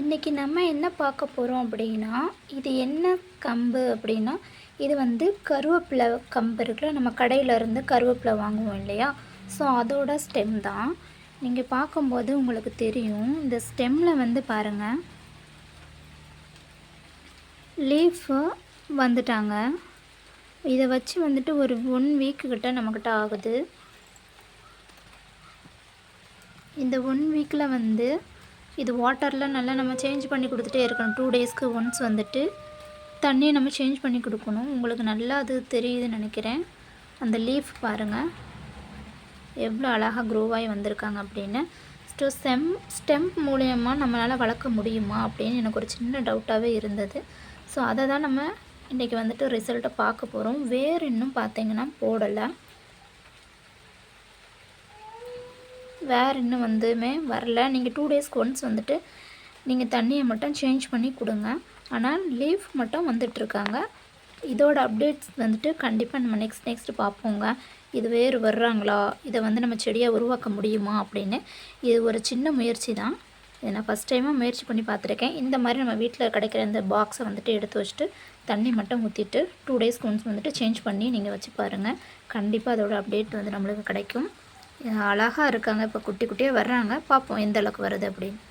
இன்றைக்கி நம்ம என்ன பார்க்க போகிறோம் அப்படின்னா இது என்ன கம்பு அப்படின்னா இது வந்து கருவேப்பிலை கம்பு இருக்குல்ல நம்ம கடையில் இருந்து கருவேப்பிலை வாங்குவோம் இல்லையா? ஸோ அதோட ஸ்டெம் தான். நீங்கள் பார்க்கும்போது உங்களுக்கு தெரியும் இந்த ஸ்டெம்மில் வந்து பாருங்கள் லீஃபு வந்துட்டாங்க. இதை வச்சு வந்துட்டு ஒரு ஒன் வீக்கு கிட்ட நம்மக்கிட்ட ஆகுது. இந்த ஒன் வீக்கில் வந்து இது வாட்டரில் நல்லா நம்ம சேஞ்ச் பண்ணி கொடுத்துட்டே இருக்கணும். டூ டேஸ்க்கு ஒன்ஸ் வந்துட்டு தண்ணியை நம்ம சேஞ்ச் பண்ணி கொடுக்கணும். உங்களுக்கு நல்லா அது தெரியுதுன்னு நினைக்கிறேன். அந்த லீஃப் பாருங்கள் எவ்வளோ அழகாக க்ரோவாகி வந்திருக்காங்க அப்படின்னு. ஸோ ஸ்டெம் ஸ்டெம்ப் மூலியமாக நம்மளால் வளர்க்க முடியுமா அப்படின்னு எனக்கு ஒரு சின்ன டவுட்டாகவே இருந்தது. ஸோ அதை தான் நம்ம இன்றைக்கி வந்துட்டு ரிசல்ட்டை பார்க்க போகிறோம் வேறு இன்னும் பார்த்திங்கன்னா போடலை. வேறு இன்னும் வந்துமே வரல. நீங்கள் டூ டேஸ்க்கு ஒன்ஸ் வந்துட்டு நீங்கள் தண்ணியை மட்டும் சேஞ்ச் பண்ணி கொடுங்க. ஆனால் லீஃப் மட்டும் வந்துட்டுருக்காங்க. இதோட அப்டேட்ஸ் வந்துட்டு கண்டிப்பாக நம்ம நெக்ஸ்ட் நெக்ஸ்ட்டு பார்ப்போங்க. இது வேறு வர்றாங்களா? இதை வந்து நம்ம செடியை உருவாக்க முடியுமா அப்படின்னு. இது ஒரு சின்ன முயற்சி தான். இதை நான் ஃபஸ்ட் டைமாக முயற்சி பண்ணி பார்த்துருக்கேன். இந்த மாதிரி நம்ம வீட்டில் கிடைக்கிற இந்த பாக்ஸை வந்துட்டு எடுத்து வச்சுட்டு தண்ணி மட்டும் ஊற்றிட்டு டூ டேஸ்க்கு ஒன்ஸ் வந்துட்டு சேஞ்ச் பண்ணி நீங்கள் வச்சு பாருங்கள் கண்டிப்பாக அதோட அப்டேட் வந்து நம்மளுக்கு கிடைக்கும். அழகாக இருக்காங்க. இப்போ குட்டி குட்டியாக வர்றாங்க. பார்ப்போம் எந்த அளவுக்கு வருது அப்படின்னு.